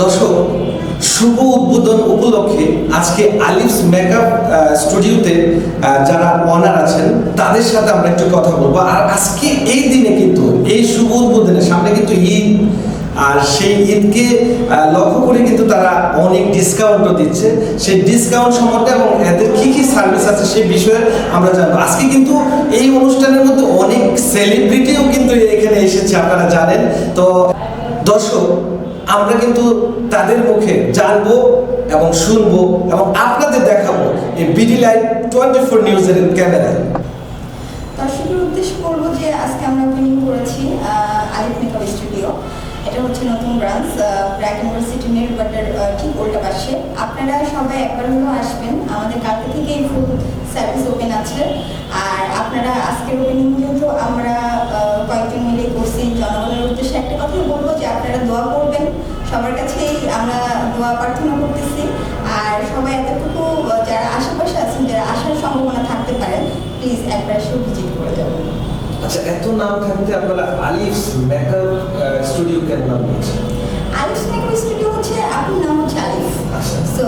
দর্শক, শুভ উদ্বোধন উপলক্ষে আজকে আলিফস মেকআপ স্টুডিওতে যারা অনার আছেন, তাদের সাথে আমরা একটু কথা বলব। আর আজকে এই দিনে কিন্তু, এই শুভ উদ্বোধনের সামনে কিন্তু ঈদ। আর সেই ঈদকে লক্ষ্য করে কিন্তু তারা অনেক ডিসকাউন্টও দিচ্ছে। সেই ডিসকাউন্ট সম্বন্ধে এবং এদের কি কি সার্ভিস আছে সেই বিষয়ে আমরা জানব। আজকে কিন্তু এই অনুষ্ঠানের মধ্যে অনেক সেলিব্রিটিও কিন্তু এখানে এসেছে, আপনারা জানেন। তো দর্শক আমরা কিন্তু তাদের মুখে জানব এবং শুনব এবং আপনাদের দেখাবো এই বিডি লাইভ টোয়েন্টি ফোর নিউজের ক্যামেরায়। দর্শকের উদ্দেশ্যে বলব যে আজকে আমরা ওপেনিং করেছি আলিফ মেকআপ স্টুডিও এটা হচ্ছে নতুন ব্রাঞ্চ ব্র্যাক ইউনিভার্সিটি নেট বাটার ঠিক উল্টা পাশে। আপনারা সবাই একবার হলেও আসবেন। আমাদের কালকে থেকে এই ফুল সার্ভিস ওপেন আছে। আর আপনারা আজকের ওপেনিং যেহেতু আমরা কয়েকজন মিলে একটা কথাই বলব যে আপনারা দোয়া করবেন। সবার কাছেই আমরা দোয়া প্রার্থনা করতেছি। আর সবাই এতটুকু যারা আশেপাশে আছেন যারা আসার সম্ভাবনা থাকতে পারেন প্লিজ একবার এসেও ভিজিট করে যাবেন। আচ্ছা এত নাম থাকতে আপনারা আলিফস মেকআপ স্টুডিও কেন নাম দিয়েছেন? আলিফ মেকআপ স্টুডিও হচ্ছে আপনার নাম হচ্ছে আলিফ। আচ্ছা। সো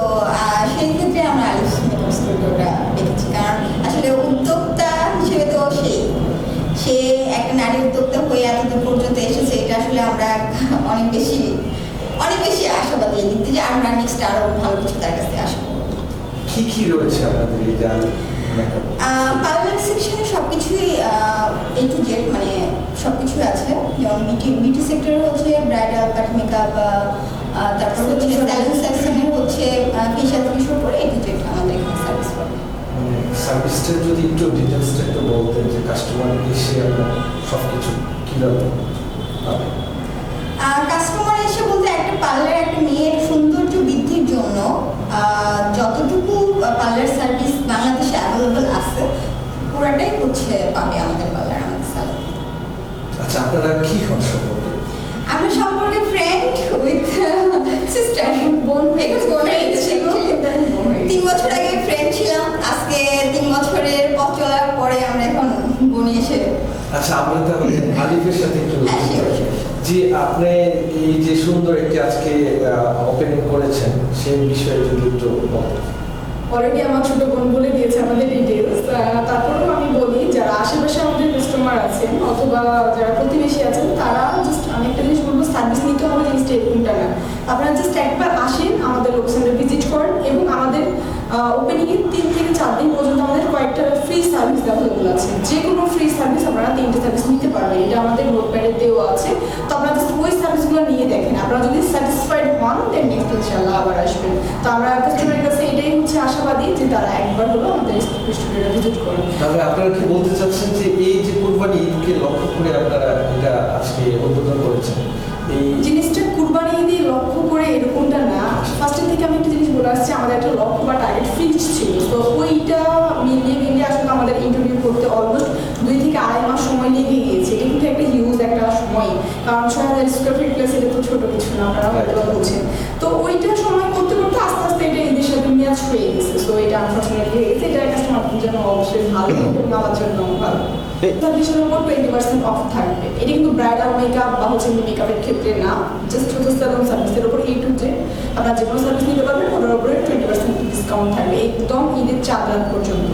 সেই ক্ষেত্রে আমরা আলিফ মেকআপ স্টুডিওটা দেখেছি। কারণ আসলে উদ্যোক্তা হিসেবে তো সেই সে একটা নারী উদ্যোক্তা হয়ে এতদূর পর্যন্ত আমরা অনেক বেশি অনেক বেশি আশাবাদী এই দিক থেকে। আমরা নেক্সট আরও ভালো কিছু তার কাছ করব কি কি রয়েছে আপনাদের এই পার্লার সেকশনে সব কিছুই এ টু জেড মানে সব কিছুই আছে। যেমন বিউটি বিউটি সেক্টরে হচ্ছে ব্রাইডাল কাট মেকআপ তারপর হচ্ছে স্যালন সেকশনের হচ্ছে ফেশিয়াল থেকে শুরু করে এ টু জেড আমাদের এখানে সার্ভিস করে। সার্ভিসটা যদি একটু ডিটেলসটা একটু বলতেন যে কাস্টমার এসে আপনার সব কিছু কীভাবে পাবে? কাস্টমার এসে বলতে একটা পার্লার একটা মেয়ের সৌন্দর্য বৃদ্ধির জন্য আহ, যতটুকু পার্লার সার্ভিস বাংলাদেশে অ্যাভেলেবল আছে পুরাটাই হচ্ছে পাবে আমাদের পার্লার আমাদের স্যালন আচ্ছা আপনারা কি হন সম্পর্কে আমরা সম্পর্কে ফ্রেন্ড উইথ সিস্টার বোন বোন ছিল। তিন বছর আগে ফ্রেন্ড ছিলাম আজকে তিন বছরের পথ চলার পরে আমরা এখন বোনে এসে আচ্ছা আমরা তাহলে আলিফের সাথে একটু যে আপনি এই যে সুন্দর একটি আজকে ওপেনিং করেছেন, সেই বিষয়ে যদি একটু অলরেডি আমার ছোট বোন বলে দিয়েছে আমাদের ডিটেলস তারপরেও আমি বলি, যারা আশেপাশে আমাদের কাস্টমার আছেন, অথবা যারা প্রতিবেশী আছেন, তারা জাস্ট আমি একটা জিনিস বলব সার্ভিস নিতে হবে জিনিসটা এরকমটা না। আপনারা জাস্ট একবার আসেন, আমাদের লোকেশনে ভিজিট করেন, এবং আমাদের ওপেনিং এর তিন থেকে চার দিন পর্যন্ত আমাদের কয়েকটা ফ্রি সার্ভিস অ্যাভেলেবল আছে। যে কোনো ফ্রি সার্ভিস আপনারা তিনটে সার্ভিস নিতে পারবেন, এটা আমাদের তো আপনারা জাস্ট ওই সার্ভিসগুলো নিয়ে দেখেন। আপনারা যদি স্যাটিসফাইড হন দেন নেক্সট ইনশাল্লাহ আবার আসবেন। তো আমরা কাস্টমারের কাছে এটাই হচ্ছে আশাবাদী যে তারা একবার হলো আমাদের স্টুডিওটা ভিজিট করেন তাহলে আপনারা কি বলতে চাচ্ছেন যে এই যে কুরবানি ঈদকে লক্ষ্য করে আপনারা এটা আজকে উদ্বোধন করেছেন? এই জিনিসটা কুরবানি ঈদে লক্ষ্য করে এরকমটা না। ফার্স্টের থেকে আমি একটা জিনিস বলে আসছি আমাদের একটা লক্ষ্য বা টার্গেট ফিক্স ছিল। তো ওইটা মিলিয়ে মিলিয়ে আসলে আমাদের ইন্টারভিউ করতে অলমোস্ট অবশ্যই ভালো। এবং আমার জন্য ভালো সার্ভিসের উপর টোয়েন্টি পার্সেন্ট অফ থাকবে। এটা কিন্তু ব্রাইডাল মেকআপ বা হচ্ছে মেকআপের ক্ষেত্রে না। জাস্ট হচ্ছে সেলুন সার্ভিসের উপর এই টু যে যে কোনো সার্ভিস নিতে পারবেন ওটার উপরে টোয়েন্টি পার্সেন্ট ডিসকাউন্ট থাকবে একদম ঈদের চার রাত পর্যন্ত।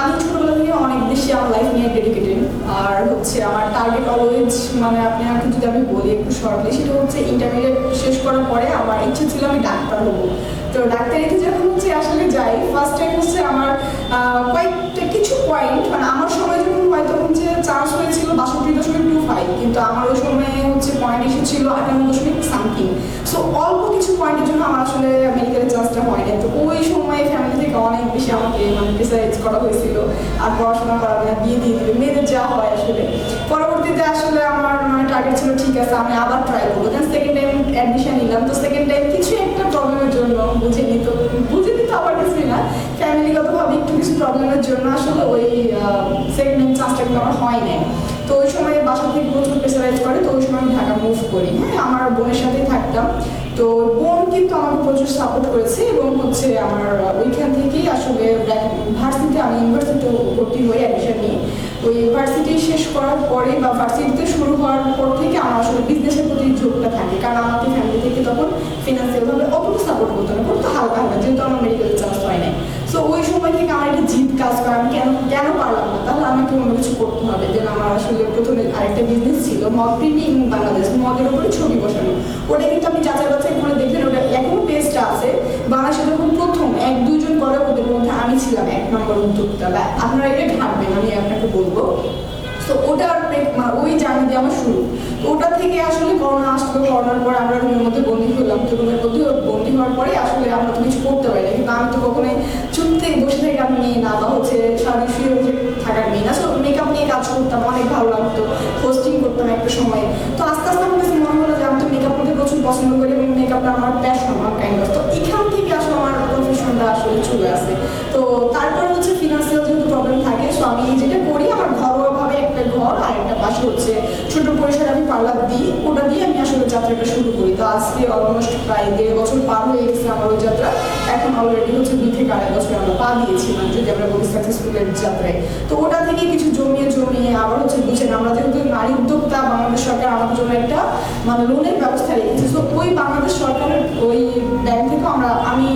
আমি ছোটবেলা থেকে অনেক বেশি আমার লাইফ নিয়ে ডেডিকেটেড আর হচ্ছে আমার টার্গেট অলওয়েজ মানে আপনি আমাকে যদি আমি বলি একটু শর্টলি সেটা হচ্ছে ইন্টারমিডিয়েট শেষ করার পরে আমার ইচ্ছে ছিল আমি ডাক্তার হব। তো ডাক্তারিতে যখন হচ্ছে আসলে যাই ফার্স্ট টাইম হচ্ছে আমার কয়েকটা, কিছু পয়েন্ট মানে আমার সময় যখন হয়তো হচ্ছে চান্স হয়েছিল বাষট্টি দশমিক টু ফাইভ কিন্তু আমার ওই সময় হচ্ছে পয়েন্ট এসেছিল আটান্ন দশমিক সামথিং সো অল্প কিছু পয়েন্টের জন্য আমার আসলে মেডিকেলের চান্সটা হয় না তো ওই সময় ফ্যামিলি থেকে অনেক বেশি আমাকে মানে প্রেসারাইজ করা হয়েছিল আর পড়াশোনা করাবে না বিয়ে দিয়ে দিবে মেয়েদের যা হয় আসলে। পরবর্তীতে আসলে আমার মানে টার্গেট ছিল, ঠিক আছে, আমি আবার ট্রাই করব। দেন সেকেন্ড টাইম অ্যাডমিশন নিলাম। তো সেকেন্ড টাইম কিছু একটা প্রবলেমের প্রবলেমের জন্য আসলে ওই সেকেন্ড কিন্তু আমার হয় নাই। তো ওই সময় বাসা থেকে প্রচুর প্রেসারাইজ করে, তো ওই সময় আমি ঢাকা মুভ করি। হ্যাঁ আমার বোনের সাথেই থাকতাম। তো বোন কিন্তু আমাকে প্রচুর সাপোর্ট করেছে এবং হচ্ছে আমার ওইখান থেকেই আসলে ভার্সিটিতে আমি ইউনিভার্সিটিতে ভর্তি হয়ে অ্যাডমিশন নিই ওই ইউনিভার্সিটি শেষ করার পরে বা ভার্সিটিতে শুরু হওয়ার পর থেকে আমার আসলে বিজনেসের প্রতি ঝোঁকটা থাকে। কারণ আমাকে ফ্যামিলি থেকে তখন ফিনান্সিয়াল ভাবে অতটা সাপোর্ট করতো না করতো হালকা হালকা যেহেতু আমার মেডিকেল চান্স হয় নাই সো ওই সময় থেকে আমার একটা জিদ কাজ করে আমি কেন কেন পারলাম না তাহলে আমাকে অন্য কিছু করতে হবে দেন আমার আসলে প্রথমে আরেকটা বিজনেস ছিল মগ প্রিন্টিং বাংলাদেশ মগের উপরে ছবি বসানো। ওটা কিন্তু আমি যাচাই বাছাই করে দেখবেন ওটা এখনও পেজটা আছে। বাংলাদেশে যখন প্রথম এক দুজন করে ওদের মধ্যে আমি ছিলাম এক নম্বর উদ্যোক্তা। বা আপনারা এটা ঘাটবেন আমি আপনাকে বলব। তো ওটার ওই জার্নি দিয়ে আমার শুরু। ওটা থেকে আসলে করোনা আসলো করোনার পর আমরা রুমের মধ্যে বন্দি হলাম। তো রুমের মধ্যে বন্দি হওয়ার পরে আসলে আমরা তো কিছু করতে পারি না কিন্তু আমি তো কখনোই চুপতে বসে থেকে আমি মেয়ে না বা সারা শুয়ে বসে থাকার মেয়ে না সো মেকআপ নিয়ে কাজ করতাম অনেক ভালো লাগতো হোস্টিং করতাম একটা সময়। তো আস্তে আস্তে আমার কাছে মনে হলো যে আমি তো মেকআপ করতে প্রচুর পছন্দ করি এবং মেকআপটা আমার প্যাশন আমার কাইন্ড তো এখান থেকে আসলে আমার প্রফেশনটা আসলে চলে আসে। তো তারপরে হচ্ছে ফিনান্সিয়াল যেহেতু প্রবলেম থাকে সো আমি যেটা করি আমার ঘরোয়াভাবে একটা ঘর আর একটা পাশে হচ্ছে ছোট পরিসরে আমি পার্লার দিই ওটা দিয়ে আমি আসলে যাত্রাটা শুরু করি। তো আজকে অলমোস্ট প্রায় দেড় বছর পার হয়ে গেছে আমার ওই যাত্রা। এখন অলরেডি হচ্ছে দুই থেকে আড়াই বছর আমরা পা দিয়েছি মানে যদি আমরা বলি সাকসেসফুলের যাত্রায়। তো ওটা থেকে কিছু জমিয়ে জমিয়ে আবার হচ্ছে বুঝেন আমরা যেহেতু নারী উদ্যোক্তা, বাংলাদেশ সরকার আমাদের জন্য একটা মানে লোনের ব্যবস্থা রেখেছে। তো ওই বাংলাদেশ সরকারের ওই ব্যাংক থেকে আমরা, আমি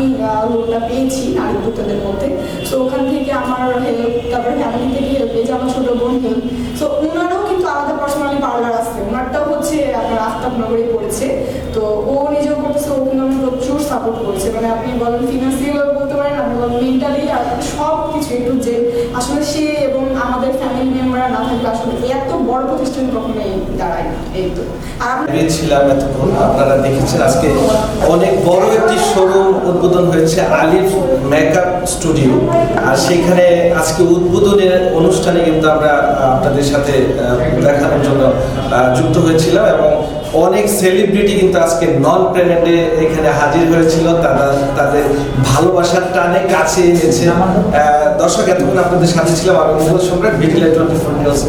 লোনটা পেয়েছি নারী উদ্যোক্তাদের মধ্যে। তো ওখান থেকে আমার হেল্প তারপরে ফ্যামিলি থেকে হেল্প পেয়েছে আমার ছোট বোন হেল্প তো ওনারও কিন্তু আলাদা পার্সোনালি পার্লার আফতাবনগরে পড়েছে। তো ও নিজেও করতেছে ও কিন্তু আমি প্রচুর সাপোর্ট করেছে। মানে আপনি বলেন ফিনান্সিয়াল বলতে পারেন আপনি বলেন মেন্টালি সব কিছু একটু যে আসলে সে এবং আমাদের ফ্যামিলি মেম্বাররা না থাকলে আসলে এত বড় প্রতিষ্ঠান কখনোই দাঁড়ায় এই তো। ছিলাম এতক্ষণ, আপনারা দেখেছেন আজকে অনেক বড় একটি শোরুম উদ্বোধন হয়েছে আলিফ মেকআপ স্টুডিও আর সেখানে আজকে উদ্বোধনের অনুষ্ঠানে কিন্তু আমরা আপনাদের সাথে দেখানোর জন্য যুক্ত হয়েছিলাম এবং অনেক সেলিব্রিটি কিন্তু আজকে নন প্রেমেন্টে এখানে হাজির হয়েছিল। তারা তাদের ভালোবাসার টানে কাছে এনেছে। দর্শক এতক্ষণ আপনাদের সাথে ছিলাম আমি মুঘল সম্রাট বিকেলে টোয়েন্টি ফোর নিউজ।